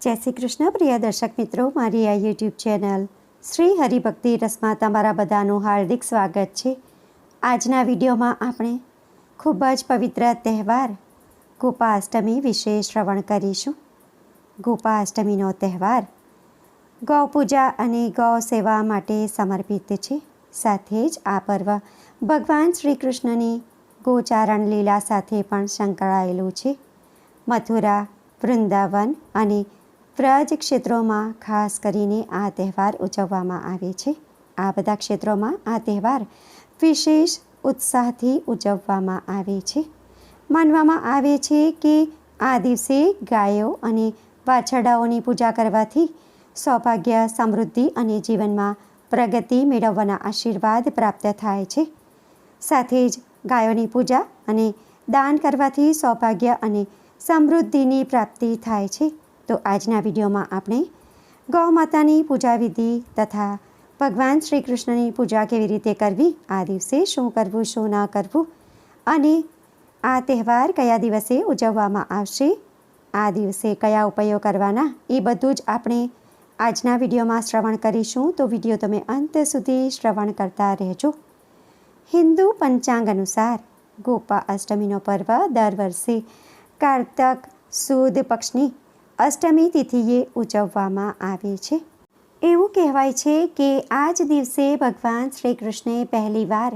જય શ્રી કૃષ્ણ, પ્રિય દર્શક મિત્રો. મારી આ યુટ્યુબ ચેનલ શ્રી હરિભક્તિ રસમાં તમારા બધાનું હાર્દિક સ્વાગત છે. આજના વિડીયોમાં આપણે ખૂબ જ પવિત્ર તહેવાર ગોપાષ્ટમી વિશે શ્રવણ કરીશું. ગોપાષ્ટમીનો તહેવાર ગૌ પૂજા અને ગૌ સેવા માટે સમર્પિત છે. સાથે જ આ પર્વ ભગવાન શ્રી કૃષ્ણની ગોચારણ લીલા સાથે પણ સંકળાયેલું છે. મથુરા, વૃંદાવન અને વ્રજ ક્ષેત્રોમાં ખાસ કરીને આ તહેવાર ઉજવવામાં આવે છે. આ બધા ક્ષેત્રોમાં આ તહેવાર વિશેષ ઉત્સાહથી ઉજવવામાં આવે છે. માનવામાં આવે છે કે આ દિવસે ગાયો અને વાછરડાઓની પૂજા કરવાથી સૌભાગ્ય, સમૃદ્ધિ અને જીવનમાં પ્રગતિ મેળવવાના આશીર્વાદ પ્રાપ્ત થાય છે. સાથે જ ગાયોની પૂજા અને દાન કરવાથી સૌભાગ્ય અને સમૃદ્ધિની પ્રાપ્તિ થાય છે. તો આજના વિડીયોમાં આપણે ગૌ માતાની પૂજા વિધિ તથા ભગવાન શ્રી કૃષ્ણની પૂજા કેવી રીતે કરવી, આ દિવસે શું કરવું, શું ન કરવું અને આ તહેવાર કયા દિવસે ઉજવવામાં આવશે, આ દિવસે કયા ઉપાયો કરવાના, એ બધું જ આપણે આજના વિડીયોમાં શ્રવણ કરીશું. તો વીડિયો તમે અંત સુધી શ્રવણ કરતા રહેજો. હિન્દુ પંચાંગ અનુસાર ગોપા અષ્ટમીનો પર્વ દર વર્ષે કારતક સુદ પક્ષની અષ્ટમી તિથિએ ઉજવવામાં આવે છે. એવું કહેવાય છે કે આ જ દિવસે ભગવાન શ્રી કૃષ્ણે પહેલીવાર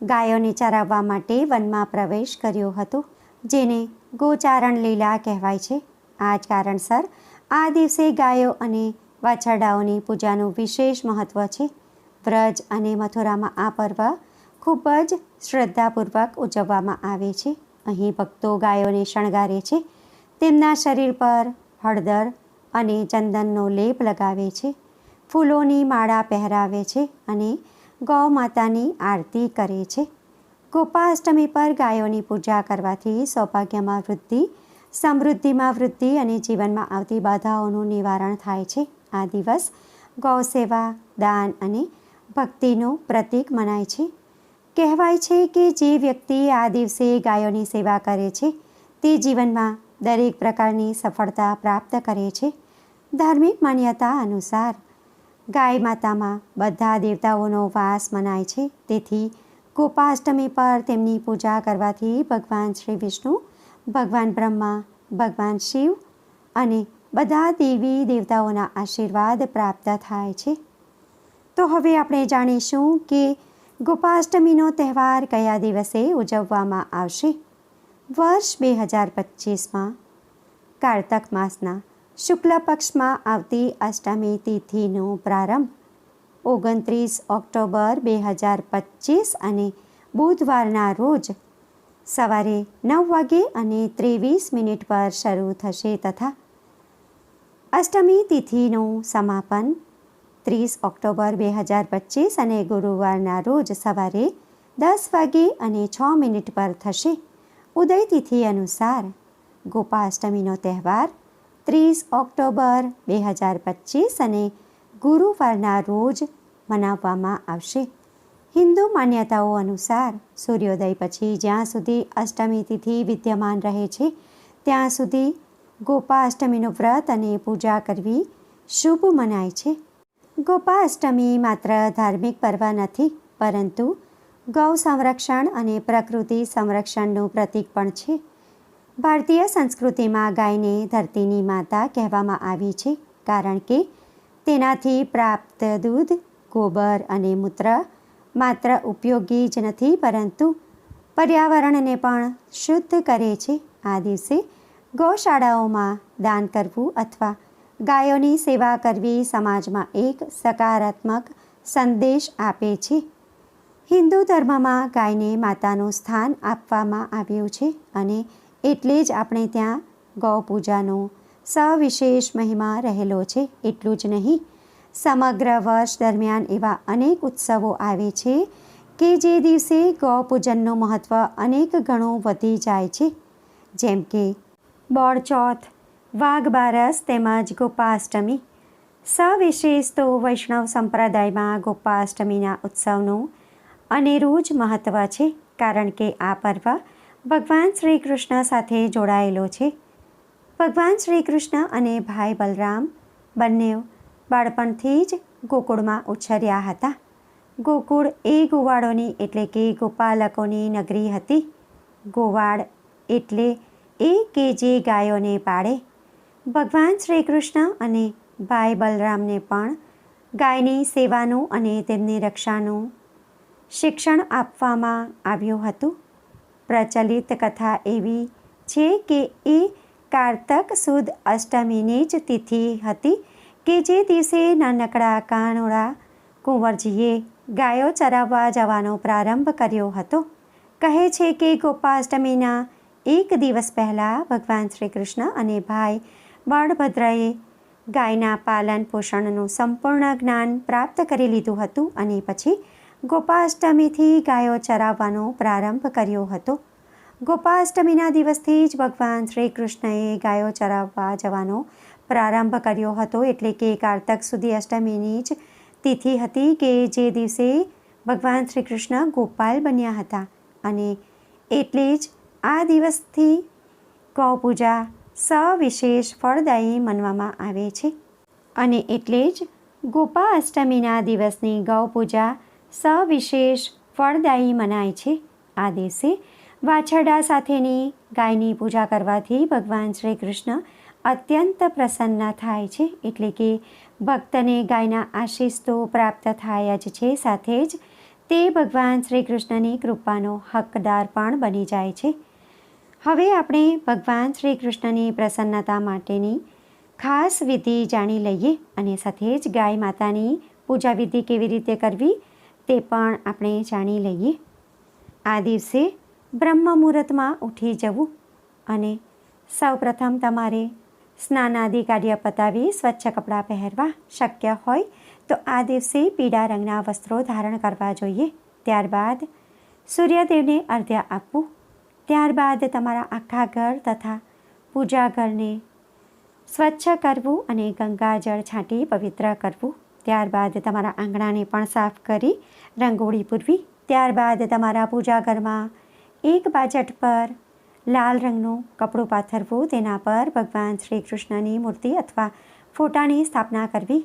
ગાયોને ચરાવવા માટે વનમાં પ્રવેશ કર્યો હતો, જેને ગોચારણ લીલા કહેવાય છે. આ જ કારણસર આ દિવસે ગાયો અને વાછરડાઓની પૂજાનું વિશેષ મહત્ત્વ છે. વ્રજ અને મથુરામાં આ પર્વ ખૂબ જ શ્રદ્ધાપૂર્વક ઉજવવામાં આવે છે. અહીં ભક્તો ગાયોને શણગારે છે. તેમના શરીર પર હળદર અને ચંદનનો લેપ લગાવે છે. ફૂલોની માળા પહેરાવે છે અને ગૌ માતાની આરતી કરે છે. ગોપાષ્ટમી પર ગાયોની પૂજા કરવાથી સૌભાગ્યમાં વૃદ્ધિ, સમૃદ્ધિમાં વૃદ્ધિ અને જીવનમાં આવતી બાધાઓનું નિવારણ થાય છે. આ દિવસ ગૌ સેવા દાન અને ભક્તિનું પ્રતીક મનાય છે. કહેવાય છે કે જે વ્યક્તિ આ દિવસે ગાયોની સેવા કરે છે, તે જીવનમાં દરેક પ્રકારની સફળતા પ્રાપ્ત કરે છે. ધાર્મિક માન્યતા અનુસાર, ગાય માતામાં બધા દેવતાઓનો વાસ મનાય છે. તેથી, ગોપાષ્ટમી પર તેમની પૂજા કરવાથી ભગવાન શ્રી વિષ્ણુ, ભગવાન બ્રહ્મા, ભગવાન શિવ અને બધા દેવી દેવતાઓના આશીર્વાદ પ્રાપ્ત થાય છે. તો હવે આપણે જાણીશું કે ગોપાષ્ટમીનો તહેવાર કયા દિવસે ઉજવવામાં આવશે? વર્ષ બે હજાર પચીસમાં કારતક માસના શુક્લ પક્ષમાં આવતી અષ્ટમી તિથિનો પ્રારંભ ઓગણત્રીસ ઓક્ટોબર બે હજાર પચીસ અને બુધવારના રોજ સવારે નવ વાગે અને ત્રેવીસ મિનિટ પર શરૂ થશે તથા અષ્ટમી તિથિનું સમાપન ત્રીસ ઓક્ટોબર બે હજાર પચીસ અને ગુરુવારના રોજ સવારે દસ વાગે અને છ મિનિટ પર થશે. ઉદય તિથિ અનુસાર ગોપાષ્ટમીનો તહેવાર ત્રીસ ઓક્ટોબર બે હજાર પચીસ અને ગુરુવારના રોજ મનાવવામાં આવશે હિન્દુ માન્યતાઓ અનુસાર સૂર્યોદય પછી જ્યાં સુધી અષ્ટમી તિથિ વિદ્યમાન રહે છે ત્યાં સુધી ગોપાષ્ટમીનું વ્રત અને પૂજા કરવી શુભ મનાય છે ગોપાષ્ટમી માત્ર ધાર્મિક પર્વ નથી પરંતુ ગૌ સંરક્ષણ અને પ્રકૃતિ સંરક્ષણનું પ્રતીક પણ છે. ભારતીય સંસ્કૃતિમાં ગાયને ધરતીની માતા કહેવામાં આવી છે કારણ કે તેનાથી પ્રાપ્ત દૂધ, ગોબર અને મૂત્ર માત્ર ઉપયોગી જ નથી, પરંતુ પર્યાવરણને પણ શુદ્ધ કરે છે. આ દિવસે ગૌશાળાઓમાં દાન કરવું અથવા ગાયોની સેવા કરવી સમાજમાં એક સકારાત્મક સંદેશ આપે છે. હિન્દુ ધર્મમાં ગાયને માતાનું સ્થાન આપવામાં આવ્યું છે અને એટલે જ આપણે ત્યાં ગૌ પૂજાનો સવિશેષ મહિમા રહેલો છે. એટલું જ નહીં, સમગ્ર વર્ષ દરમિયાન એવા અનેક ઉત્સવો આવે છે કે જે દિવસે ગૌ પૂજનનું મહત્ત્વ અનેક ગણું વધી જાય છે. જેમ કે બોળચોથ વાઘ બારસ તેમજ ગોપાષ્ટમી. સવિશેષ તો વૈષ્ણવ સંપ્રદાયમાં ગોપાષ્ટમીના ઉત્સવનું અનેરું રોજ મહત્ત્વ છે, કારણ કે આ પર્વ ભગવાન શ્રી કૃષ્ણ સાથે જોડાયેલો છે. ભગવાન શ્રી કૃષ્ણ અને ભાઈ બલરામ બંને બાળપણથી જ ગોકુળમાં ઉછર્યા હતા. ગોકુળ એ ગોવાળોની એટલે કે ગોપાલકોની નગરી હતી. ગોવાળ એટલે એ કે જે ગાયોને પાળે. ભગવાન શ્રી કૃષ્ણ અને ભાઈ બલરામને પણ ગાયની સેવાનું અને તેમની રક્ષાનું શિક્ષણ આપવામાં આવ્યું હતું. પ્રચલિત કથા એવી છે કે એ કારતક સુદ અષ્ટમીની જ તિથિ હતી કે જે દિવસે નાનકડા કાનોળા કુંવરજીએ ગાયો ચરાવવા જવાનો પ્રારંભ કર્યો હતો. કહે છે કે ગોપાષ્ટમીના એક દિવસ પહેલાં ભગવાન શ્રી કૃષ્ણ અને ભાઈ બળભદ્રએ ગાયના પાલન પોષણનું સંપૂર્ણ જ્ઞાન પ્રાપ્ત કરી લીધું હતું અને પછી ગોપાષ્ટમીથી ગાયો ચરાવવાનો પ્રારંભ કર્યો હતો. ગોપાષ્ટમીના દિવસથી જ ભગવાન શ્રી કૃષ્ણએ ગાયો ચરાવવા જવાનો પ્રારંભ કર્યો હતો, એટલે કે કારતક સુધી અષ્ટમીની જ તિથિ હતી કે જે દિવસે ભગવાન શ્રી કૃષ્ણ ગોપાલ બન્યા હતા. અને એટલે જ આ દિવસથી ગૌ પૂજા સવિશેષ ફળદાયી માનવામાં આવે છે. અને એટલે જ ગોપા અષ્ટમીના દિવસની ગૌ પૂજા સવિશેષ ફળદાયી મનાય છે. આ દિવસે વાછરડા સાથેની ગાયની પૂજા કરવાથી ભગવાન શ્રી કૃષ્ણ અત્યંત પ્રસન્ન થાય છે. એટલે કે ભક્તને ગાયના આશીષ તો પ્રાપ્ત થાય જ છે. સાથે જ તે ભગવાન શ્રી કૃષ્ણની કૃપાનો હકદાર પણ બની જાય છે. હવે આપણે ભગવાન શ્રી કૃષ્ણની પ્રસન્નતા માટેની ખાસ વિધિ જાણી લઈએ અને સાથે જ ગાય માતાની પૂજા વિધિ કેવી રીતે કરવી તે પણ આપણે જાણી લઈએ. આ દિવસે બ્રહ્મ મુહૂર્તમાં ઉઠી જવું અને સૌપ્રથમ તમારે સ્નાનાદિ કાર્ય પતાવી સ્વચ્છ કપડાં પહેરવા શક્ય હોય તો આ દિવસે પીળા રંગના વસ્ત્રો ધારણ કરવા જોઈએ. ત્યારબાદ સૂર્યદેવને અર્ધ્ય આપવું. ત્યારબાદ તમારા આખા ઘર તથા પૂજા ઘરને સ્વચ્છ કરવું અને ગંગાજળ છાંટી પવિત્ર કરવું. ત્યારબાદ તમારા આંગણાને પણ સાફ કરી રંગોળી પૂરવી. ત્યારબાદ તમારા પૂજા ઘરમાં એક બાજટ પર લાલ રંગનું કપડું પાથરવું. તેના પર ભગવાન શ્રી કૃષ્ણની મૂર્તિ અથવા ફોટાની સ્થાપના કરવી.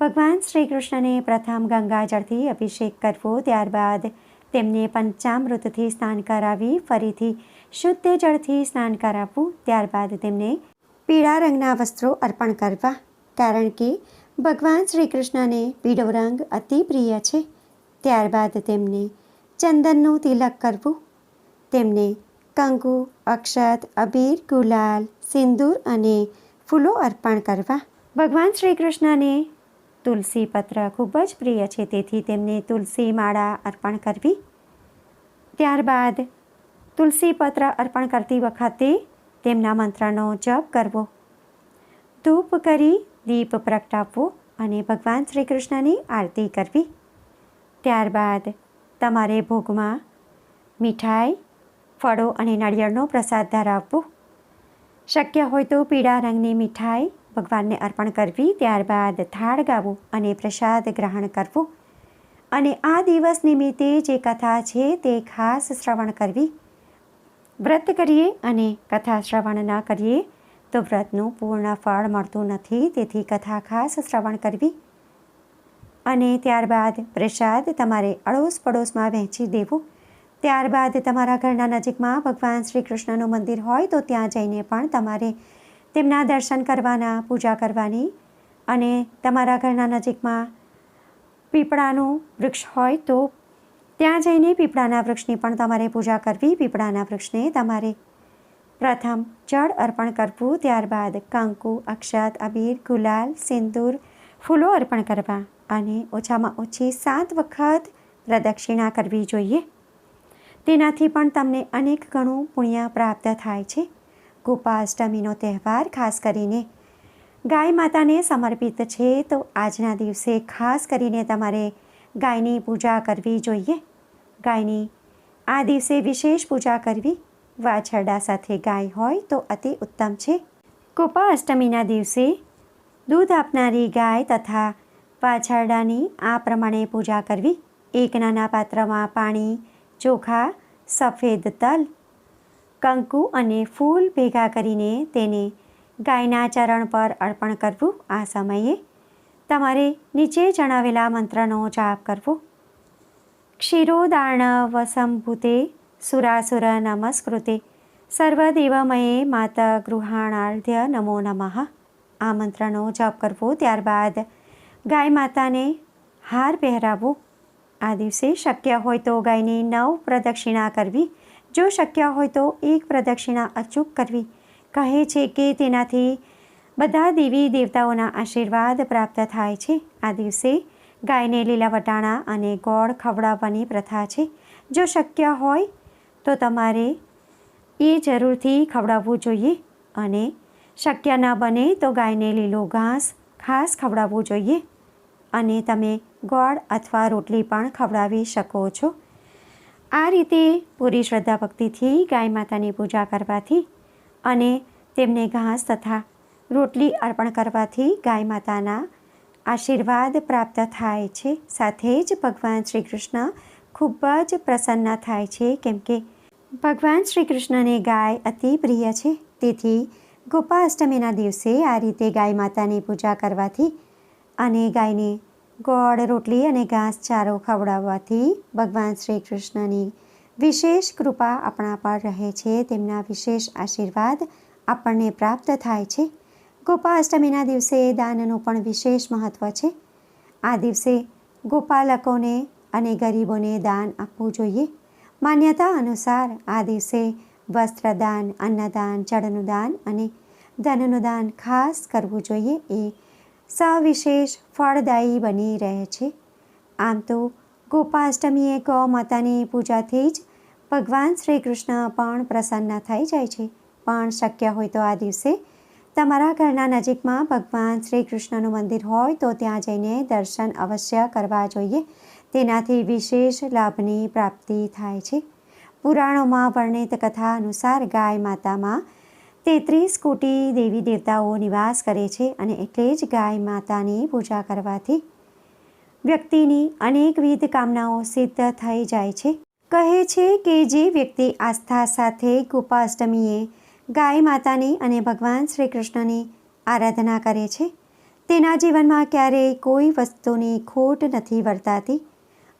ભગવાન શ્રી કૃષ્ણને પ્રથમ ગંગાજળથી અભિષેક કરવો. ત્યારબાદ તેમને પંચામૃતથી સ્નાન કરાવી, ફરીથી શુદ્ધ જળથી સ્નાન કરાવવું. ત્યારબાદ તેમને પીળા રંગના વસ્ત્રો અર્પણ કરવા. કારણ કે ભગવાન શ્રી કૃષ્ણને પીળો રંગ અતિ પ્રિય છે. ત્યારબાદ તેમને ચંદનનું તિલક કરવું. તેમને કંકુ, અક્ષત, અબીર, ગુલાલ, સિંદૂર અને ફૂલો અર્પણ કરવા. ભગવાન શ્રી કૃષ્ણને તુલસી પત્ર ખૂબ જ પ્રિય છે, તેથી તેમને તુલસી માળા અર્પણ કરવી. ત્યારબાદ તુલસી પત્ર અર્પણ કરતી વખતે તેમના મંત્રનો જપ કરવો. ધૂપ કરી દીપ પ્રગટાવવો અને ભગવાન શ્રી કૃષ્ણની આરતી કરવી. ત્યારબાદ તમારે ભોગમાં મીઠાઈ, ફળો અને નાળિયેરનો પ્રસાદ ધરાવવો. શક્ય હોય તો પીળા રંગની મીઠાઈ ભગવાનને અર્પણ કરવી, ત્યારબાદ થાળ ગાવું અને પ્રસાદ ગ્રહણ કરવો. અને આ દિવસ નિમિત્તે જે કથા છે તે ખાસ શ્રવણ કરવી. વ્રત કરીએ અને કથા શ્રવણ ન કરીએ તો વ્રતનું પૂર્ણ ફળ મળતું નથી, તેથી કથા ખાસ શ્રવણ કરવી. અને ત્યારબાદ પ્રસાદ તમારે અડોશ પડોશમાં વહેંચી દેવું. ત્યારબાદ તમારા ઘરના નજીકમાં ભગવાન શ્રી કૃષ્ણનું મંદિર હોય તો ત્યાં જઈને પણ તમારે તેમના દર્શન કરવાના, પૂજા કરવાની. અને તમારા ઘરના નજીકમાં પીપળાનું વૃક્ષ હોય તો ત્યાં જઈને પીપળાના વૃક્ષની પણ તમારે પૂજા કરવી. પીપળાના વૃક્ષને તમારે પ્રથમ, જળ અર્પણ કરવું, ત્યારબાદ કંકુ, અક્ષત, અબીર, ગુલાલ, સિંદૂર, ફૂલો અર્પણ કરવા અને ઓછામાં ઓછી સાત વખત પ્રદક્ષિણા કરવી જોઈએ. તેનાથી પણ તમને અનેક ગણું પુણ્ય પ્રાપ્ત થાય છે. ગોપાષ્ટમીનો તહેવાર ખાસ કરીને ગાય માતાને સમર્પિત છે તો આજના દિવસે ખાસ કરીને તમારે ગાયની પૂજા કરવી જોઈએ. ગાયની આ દિવસે વિશેષ પૂજા કરવી વાછરડા સાથે ગાય હોય તો અતિ ઉત્તમ છે. ગોપા અષ્ટમીના દિવસે દૂધ આપનારી ગાય તથા વાછરડાની આ પ્રમાણે પૂજા કરવી. એક નાના પાત્રમાં પાણી, ચોખા, સફેદ તલ, કંકુ અને ફૂલ ભેગા કરીને તેને ગાયના ચરણ પર અર્પણ કરવું આ સમયે. તમારે નીચે જણાવેલા મંત્રનો જાપ કરવો. ક્ષીરોદાર્ણવસંભૂતે સુરાસુર નમસ્કૃતે સર્વદેવમયે માતા ગૃહાણાર્ધ્ય નમો નમઃ આ મંત્રનો જપ કરવો ત્યારબાદ ગાય માતાને હાર પહેરાવવો આ દિવસે શક્ય હોય તો ગાયની નવ પ્રદક્ષિણા કરવી જો શક્ય હોય તો એક પ્રદક્ષિણા અચૂક કરવી કહે છે કે તેનાથી બધા દેવી દેવતાઓના આશીર્વાદ પ્રાપ્ત થાય છે આ દિવસે ગાયને લીલા વટાણા અને ગોળ ખવડાવવાની પ્રથા છે જો શક્ય હોય તો તમારે એ જરૂરથી ખવડાવવું જોઈએ અને શક્ય ન બને તો ગાયને લીલો ઘાસ ખાસ ખવડાવવું જોઈએ. અને તમે ગોળ અથવા રોટલી પણ ખવડાવી શકો છો. આ રીતે પૂરી શ્રદ્ધા ભક્તિથી ગાય માતાની પૂજા કરવાથી અને તેમને ઘાસ તથા રોટલી અર્પણ કરવાથી ગાય માતાના આશીર્વાદ પ્રાપ્ત થાય છે. સાથે જ ભગવાન શ્રી કૃષ્ણ ખૂબ જ પ્રસન્ન થાય છે. કેમ કે ભગવાન શ્રી કૃષ્ણને ગાય અતિ પ્રિય છે. તેથી ગોપાષ્ટમીના દિવસે આ રીતે ગાય માતાની પૂજા કરવાથી અને ગાયને ગોળ, રોટલી અને ઘાસ ચારો ખવડાવવાથી ભગવાન શ્રી કૃષ્ણની વિશેષ કૃપા આપણા પર રહે છે. તેમના વિશેષ આશીર્વાદ આપણને પ્રાપ્ત થાય છે. ગોપાષ્ટમીના દિવસે દાનનું પણ વિશેષ મહત્ત્વ છે. આ દિવસે ગોપાલકોને અને ગરીબોને દાન આપવું જોઈએ. માન્યતા અનુસાર આ દિવસે વસ્ત્રદાન, અન્નદાન જળનું દાન અને ધનનું દાન ખાસ કરવું જોઈએ. એ સવિશેષ ફળદાયી બની રહે છે. આમ તો ગોપાષ્ટમીએ ગૌ માતાની પૂજાથી જ ભગવાન શ્રી કૃષ્ણ પણ પ્રસન્ન થઈ જાય છે. પણ શક્ય હોય તો આ દિવસે તમારા ઘરના નજીકમાં ભગવાન શ્રી કૃષ્ણનું મંદિર હોય તો ત્યાં જઈને દર્શન અવશ્ય કરવા જોઈએ. તેનાથી વિશેષ લાભની પ્રાપ્તિ થાય છે. પુરાણોમાં વર્ણિત કથા અનુસાર ગાય માતામાં તેત્રીસ કોટી દેવી દેવતાઓ નિવાસ કરે છે અને એટલે જ ગાય માતાની પૂજા કરવાથી વ્યક્તિની અનેકવિધ કામનાઓ સિદ્ધ થઈ જાય છે. કહે છે કે જે વ્યક્તિ આસ્થા સાથે ગોપાષ્ટમીએ ગાય માતાની અને ભગવાન શ્રી કૃષ્ણની આરાધના કરે છે, તેના જીવનમાં ક્યારેય કોઈ વસ્તુની ખોટ નથી વર્તાતી.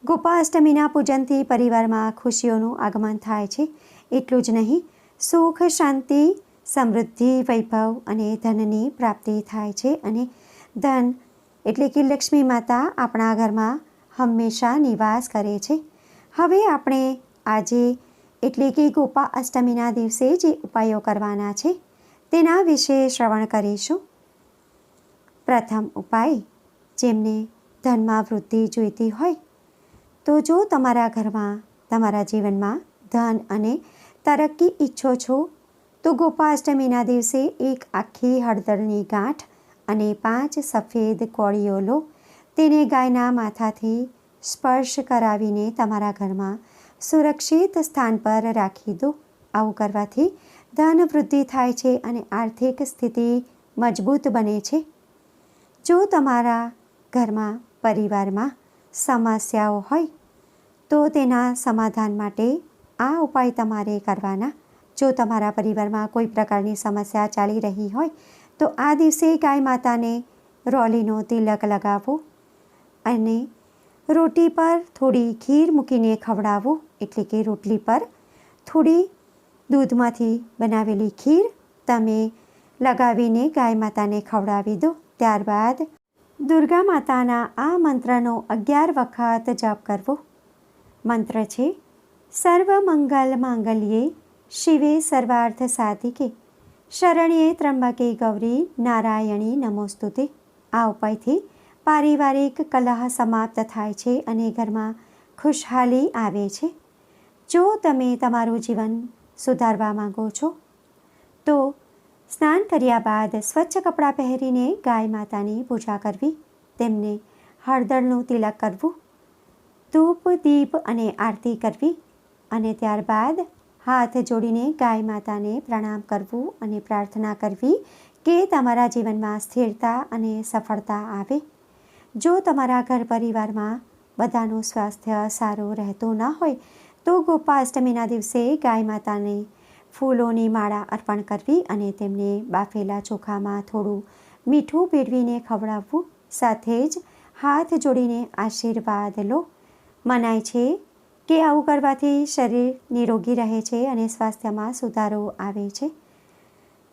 ગોપાષ્ટમીના પૂજનથી પરિવારમાં ખુશીઓનું આગમન થાય છે. એટલું જ નહીં, સુખ, શાંતિ, સમૃદ્ધિ, વૈભવ અને ધનની પ્રાપ્તિ થાય છે અને ધન એટલે કે લક્ષ્મી માતા આપણા ઘરમાં હંમેશા નિવાસ કરે છે. હવે આપણે આજે એટલે કે ગોપા અષ્ટમીના દિવસે જે ઉપાયો કરવાના છે તેના વિશે શ્રવણ કરીશું. પ્રથમ ઉપાય, જેમને ધનમાં વૃદ્ધિ જોઈતી હોય તો જો તમારા ઘરમાં, તમારા જીવનમાં ધન અને તરક્કી ઈચ્છો છો, તો ગોપાષ્ટમીના દિવસે એક આખી હળદરની ગાંઠ અને પાંચ સફેદ કોળીઓ લો. તેને ગાયના માથાથી સ્પર્શ કરાવીને તમારા ઘરમાં સુરક્ષિત સ્થાન પર રાખી દો. આવું કરવાથી ધન વૃદ્ધિ થાય છે અને આર્થિક સ્થિતિ મજબૂત બને છે. જો તમારા ઘરમાં પરિવારમાં સમસ્યાઓ હોય, તો તેના સમાધાન માટે આ ઉપાય તમારે કરવાના. જો તમારા પરિવારમાં કોઈ પ્રકારની સમસ્યા ચાલી રહી હોય, તો આ દિવસે ગાય માતાને રોલીનો તિલક લગાવો અને રોટી પર થોડી ખીર મૂકીને ખવડાવો. એટલે કે રોટલી પર થોડી દૂધમાંથી બનાવેલી ખીર તમે લગાવીને ગાય માતાને ખવડાવી દો. ત્યારબાદ દુર્ગા માતાના આ મંત્રનો અગિયાર વખત જાપ કરવો. મંત્ર છે, સર્વ મંગલ માંગલ્યે શિવે સર્વાર્થ સાધિકે. શરણ્યે ત્રંબકે ગૌરી નારાયણી નમોસ્તુતે. આ ઉપાયથી પારિવારિક કલહ સમાપ્ત થાય છે અને ઘરમાં ખુશહાલી આવે છે. જો તમે તમારું જીવન સુધારવા માંગો છો, તો સ્નાન કર્યા બાદ સ્વચ્છ કપડાં પહેરીને ગાય માતાની પૂજા કરવી, તેમને હળદરનું તિલક કરવું, ધૂપ, દીપ અને આરતી કરવી અને ત્યારબાદ હાથ જોડીને ગાય માતાને પ્રણામ કરવું અને પ્રાર્થના કરવી કે તમારા જીવનમાં સ્થિરતા અને સફળતા આવે. જો તમારા ઘર પરિવારમાં બધાનું સ્વાસ્થ્ય સારું રહેતું ન હોય, તો ગોપાષ્ટમીના દિવસે ગાય માતાને ફૂલોની માળા અર્પણ કરવી અને તેમને બાફેલા ચોખામાં થોડું મીઠું પીરવીને ખવડાવવું, સાથે જ હાથ જોડીને આશીર્વાદ લો. મનાય છે કે આવું કરવાથી શરીર નિરોગી રહે છે અને સ્વાસ્થ્યમાં સુધારો આવે છે.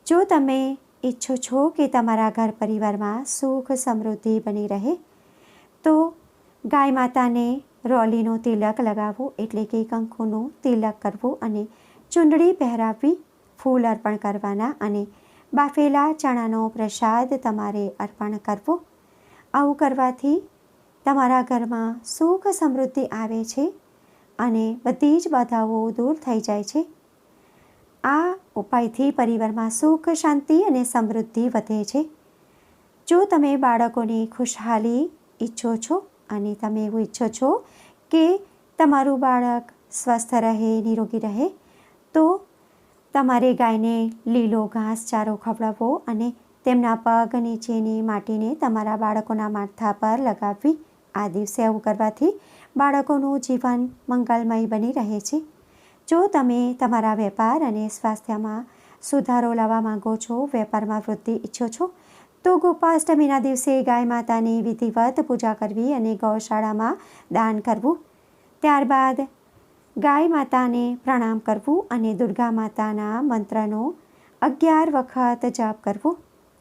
જો તમે ઈચ્છો છો કે તમારા ઘર પરિવારમાં સુખ સમૃદ્ધિ બની રહે, તો ગાય માતાને રોલીનો તિલક લગાવવો એટલે કે કંકુનું તિલક કરવું અને ચૂંદડી પહેરાવી ફૂલ અર્પણ કરવાના અને બાફેલા ચણાનો પ્રસાદ તમારે અર્પણ કરવો. આવું કરવાથી તમારા ઘરમાં સુખ સમૃદ્ધિ આવે છે અને બધી જ બાધાઓ દૂર થઈ જાય છે. આ ઉપાયથી પરિવારમાં સુખ, શાંતિ અને સમૃદ્ધિ વધે છે. જો તમે બાળકોની ખુશહાલી ઈચ્છો છો અને તમે એવું ઈચ્છો છો કે તમારું બાળક સ્વસ્થ રહે, નિરોગી રહે તો તમારે ગાયને લીલો ઘાસચારો ખવડાવવો અને તેમના પગ નીચેની માટીને તમારા બાળકોના માથા પર લગાવવી. આ દિવસે આવું કરવાથી બાળકોનું જીવન મંગલમય બની રહે છે. જો તમે તમારા વેપાર અને સ્વાસ્થ્યમાં સુધારો લાવવા માગો છો, વેપારમાં વૃદ્ધિ ઈચ્છો છો, તો ગોપાષ્ટમીના દિવસે ગાય માતાની વિધિવત પૂજા કરવી અને ગૌશાળામાં દાન કરવું. ત્યારબાદ ગાય માતાને પ્રણામ કરવું અને દુર્ગા માતાના મંત્રનો અગિયાર વખત જાપ કરવો.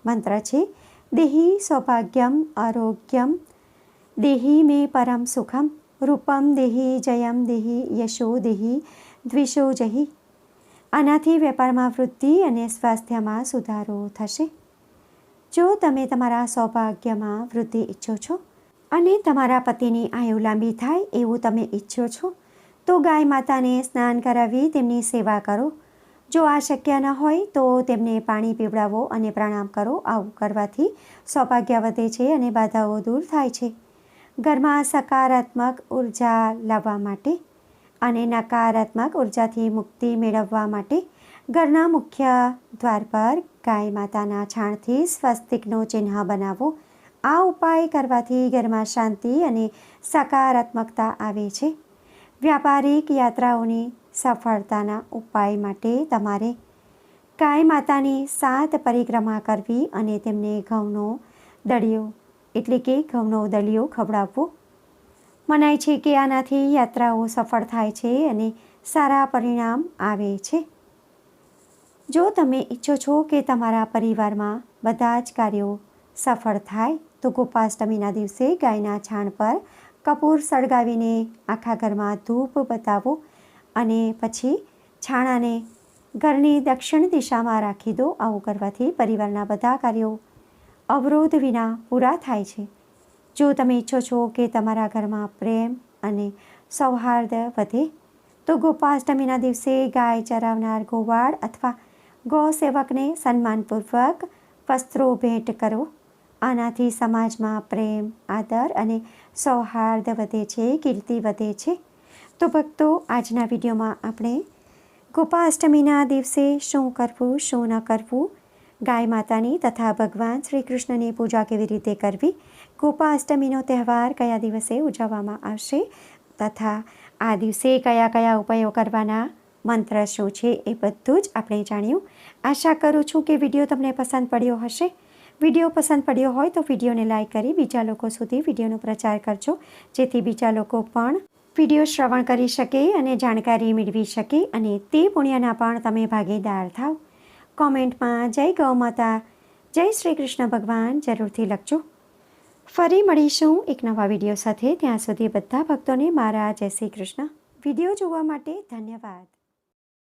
મંત્ર છે, દેહી સૌભાગ્યમ આરોગ્યમ, દેહી મે પરમ સુખમ, રૂપમ દેહી જયમ દેહી યશો દેહી દ્વિષો જહી. આનાથી વેપારમાં વૃદ્ધિ અને સ્વાસ્થ્યમાં સુધારો થશે. જો તમે તમારા સૌભાગ્યમાં વૃદ્ધિ ઈચ્છો છો અને તમારા પતિની આયુ લાંબી થાય એવું તમે ઈચ્છો છો તો ગાય માતાને સ્નાન કરાવી તેમની સેવા કરો. જો આ શક્ય ન હોય તો તેમને પાણી પીવડાવો અને પ્રણામ કરો. આવું કરવાથી સૌભાગ્ય વધે છે અને બાધાઓ દૂર થાય છે. ઘરમાં સકારાત્મક ઊર્જા લાવવા માટે અને નકારાત્મક ઉર્જાથી મુક્તિ મેળવવા માટે ઘરના મુખ્ય દ્વાર પર ગાય માતાના છાણથી સ્વસ્તિકનો ચિહ્ન બનાવો. આ ઉપાય કરવાથી ઘરમાં શાંતિ અને સકારાત્મકતા આવે છે. વ્યાપારિક યાત્રાઓની સફળતાના ઉપાય માટે તમારે ગાય માતાની સાત પરિક્રમા કરવી અને તેમને ઘઉંનો દળિયો, એટલે કે ઘઉંનો દળિયો ખવડાવવો. મનાય છે કે આનાથી યાત્રાઓ સફળ થાય છે અને સારા પરિણામ આવે છે. જો તમે ઈચ્છો છો કે તમારા પરિવારમાં બધા જ કાર્યો સફળ થાય, તો ગોપાષ્ટમીના દિવસે ગાયના છાણ પર કપૂર સળગાવીને આખા ઘરમાં ધૂપ બતાવો અને પછી છાણાને ઘરની દક્ષિણ દિશામાં રાખી દો. આવું કરવાથી પરિવારના બધા કાર્યો અવરોધ વિના પૂરા થાય છે. જો તમે ઈચ્છો છો કે તમારા ઘરમાં પ્રેમ અને સૌહાર્દ વધે, તો ગોપાષ્ટમીના દિવસે ગાય ચરાવનાર ગોવાળ અથવા ગૌ સેવકને સન્માનપૂર્વક વસ્ત્રો ભેટ કરો. આનાથી સમાજમાં પ્રેમ, આદર અને સૌહાર્દ વધે છે, કીર્તિ વધે છે. તો ભક્તો, આજના વિડીયોમાં આપણે ગોપાષ્ટમીના દિવસે શું કરવું, શું ન કરવું, ગાય માતાની તથા ભગવાન શ્રી કૃષ્ણની પૂજા કેવી રીતે કરવી ગોપાષ્ટમીનો તહેવાર કયા દિવસે ઉજવવામાં આવશે તથા આ દિવસે કયા કયા ઉપાયો કરવાના મંત્ર શું છે એ બધું જ આપણે જાણ્યું. આશા કરું છું કે વીડિયો તમને પસંદ પડ્યો હશે. વીડિયો પસંદ પડ્યો હોય તો વિડીયોને લાઇક કરી બીજા લોકો સુધી વિડીયોનો પ્રચાર કરજો. જેથી બીજા લોકો પણ વીડિયો શ્રવણ કરી શકે અને જાણકારી મેળવી શકે અને તે પુણ્યના પણ તમે ભાગીદાર થાવ. કોમેન્ટમાં જય ગૌ માતા, જય શ્રી કૃષ્ણ ભગવાન, જરૂરથી લખજો. ફરી મળીશું એક નવા વીડિયો સાથે. ત્યાં સુધી બધા ભક્તોને મારા જય શ્રી કૃષ્ણ. વીડિયો જોવા માટે ધન્યવાદ.